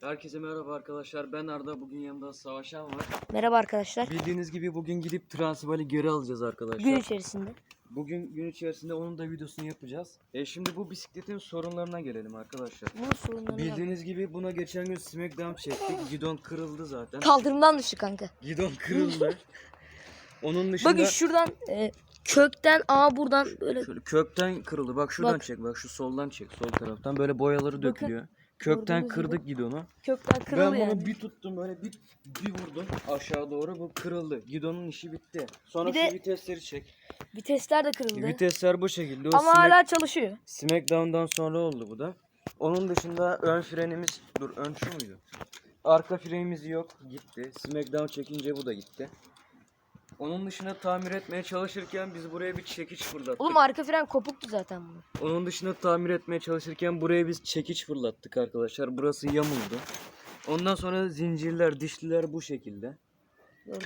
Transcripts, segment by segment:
Herkese merhaba arkadaşlar. Ben Arda. Bugün yanımda Savaşan var. Merhaba arkadaşlar. Bildiğiniz gibi bugün gidip Transval'i geri alacağız arkadaşlar. Gün içerisinde. Bugün gün içerisinde onun da videosunu yapacağız. E şimdi bu bisikletin sorunlarına gelelim arkadaşlar. Bunun sorunlarını yap- Bildiğiniz gibi buna geçen gün smackdown çektik. Gidon kırıldı zaten. Kaldırımdan düştü kanka. Gidon kırıldı. onun dışında Bakın şuradan e, kökten aa buradan böyle şöyle kökten kırıldı. Bak şuradan Bak. çek. Bak şu soldan çek. Sol taraftan böyle boyaları dökülüyor. Kökten gördüğünüz kırdık gidonu. kökten Ben kırıldı bunu yani. bir tuttum böyle bir bir vurdum aşağı doğru bu kırıldı. Gidonun işi bitti. Sonra Bir de- şu vitesleri çek. Vitesler de kırıldı. Vitesler bu şekilde. O Ama hala çalışıyor. Smackdown'dan sonra oldu bu da. Onun dışında ön frenimiz dur ön şu muydu? Arka frenimiz yok gitti. Smackdown çekince bu da gitti. Onun dışında tamir etmeye çalışırken biz buraya bir çekiç fırlattık. Oğlum arka fren kopuktu zaten bunun. Onun dışında tamir etmeye çalışırken buraya biz çekiç fırlattık arkadaşlar. Burası yamuldu. Ondan sonra zincirler, dişliler bu şekilde.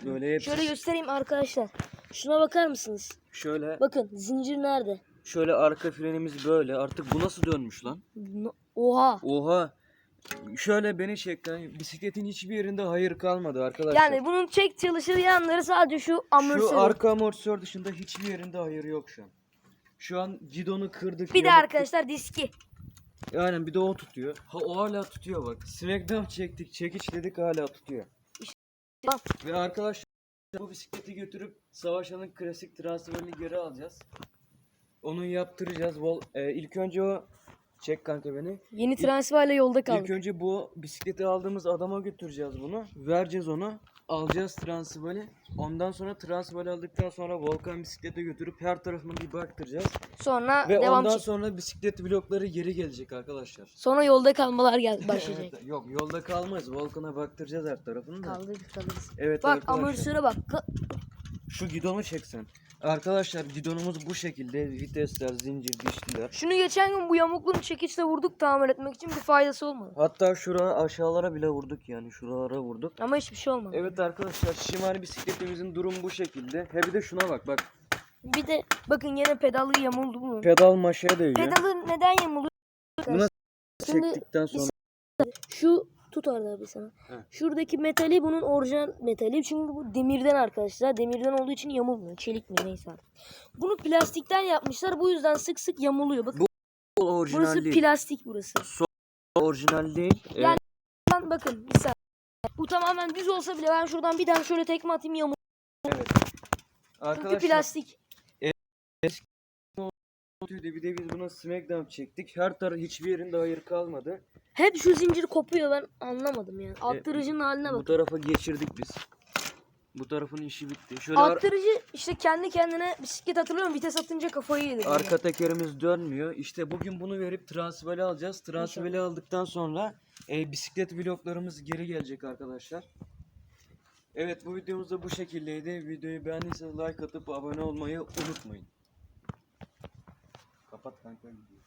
Böyle hepsi Şöyle göstereyim arkadaşlar. Şuna bakar mısınız? şöyle Bakın zincir nerede? şöyle arka frenimiz böyle. Artık bu nasıl dönmüş lan? No- Oha. Oha. Şöyle beni çek lan. Bisikletin hiçbir yerinde hayır kalmadı arkadaşlar. Yani bunun çek çalışır yanları sadece şu amortisör. şu arka amortisör dışında hiçbir yerinde hayır yok şu an. Şu an gidonu kırdık. Bir de arkadaşlar diski. Aynen bir de o tutuyor. Ha o hala tutuyor bak. Smackdown çektik, çekiç dedik hala tutuyor. Ve arkadaşlar bu bisikleti götürüp Savaşan'ın klasik transferini geri alacağız. Onu yaptıracağız. Vol e, ilk önce o çek kanka beni. Yeni transferle yolda İlk kaldık. önce bu bisikleti aldığımız adama götüreceğiz bunu. Vereceğiz onu. Alacağız transvali. Ondan sonra transvali aldıktan sonra Volkan bisiklete götürüp her tarafını bir baktıracağız. Sonra Ve devam ondan çek. sonra bisiklet blokları geri gelecek arkadaşlar. Sonra yolda kalmalar gel başlayacak. Evet, yok yolda kalmaz. Volkan'a baktıracağız her tarafını da. Kaldırdık kalırız. Evet Bak amortisöre bak. Şu gidonu çeksen. Arkadaşlar gidonumuz bu şekilde. Vitesler, zincir, dişliler. Şunu geçen gün bu yamukluğunu çekiçle vurduk tamir etmek için bir faydası olmadı. Hatta şura aşağılara bile vurduk yani. Şuralara vurduk. Ama hiçbir şey olmadı. Evet arkadaşlar şimali bisikletimizin durumu bu şekilde. He bir de şuna bak bak. Bir de bakın yine pedalı yamuldu bunun. Pedal maşaya değiyor. Pedalı neden yamuldu? Buna Şimdi çektikten sonra. şu tut orada bir sana. He. Şuradaki metali bunun orijinal metali. Çünkü bu demirden arkadaşlar. Demirden olduğu için yamulmuyor. Çelik mi neyse artık. Bunu plastikten yapmışlar. Bu yüzden sık sık yamuluyor. Bakın Bu orijinal burası değil. plastik burası. orijinal değil. Ee, Yani- Lan bakın bir saniye. Bu tamamen düz olsa bile ben şuradan bir tane şöyle tekme atayım yamuk. evet. Çünkü Çünkü plastik. Bir de biz buna smackdown çektik. Her taraf hiçbir yerinde hayır kalmadı. Hep şu zincir kopuyor ben anlamadım yani. Attırıcının haline Bu bak. tarafa geçirdik biz. Bu tarafın işi bitti. Şöyle ar- Attırıcı işte kendi kendine bisiklet hatırlıyorum vites atınca kafayı yedi. böyle. arka tekerimiz dönmüyor. İşte bugün bunu verip transvali alacağız. Transvali aldıktan sonra e, bisiklet vloglarımız geri gelecek arkadaşlar. Evet bu videomuz da bu şekildeydi. Videoyu beğendiyseniz like atıp abone olmayı unutmayın. Kapat kanka gidiyor.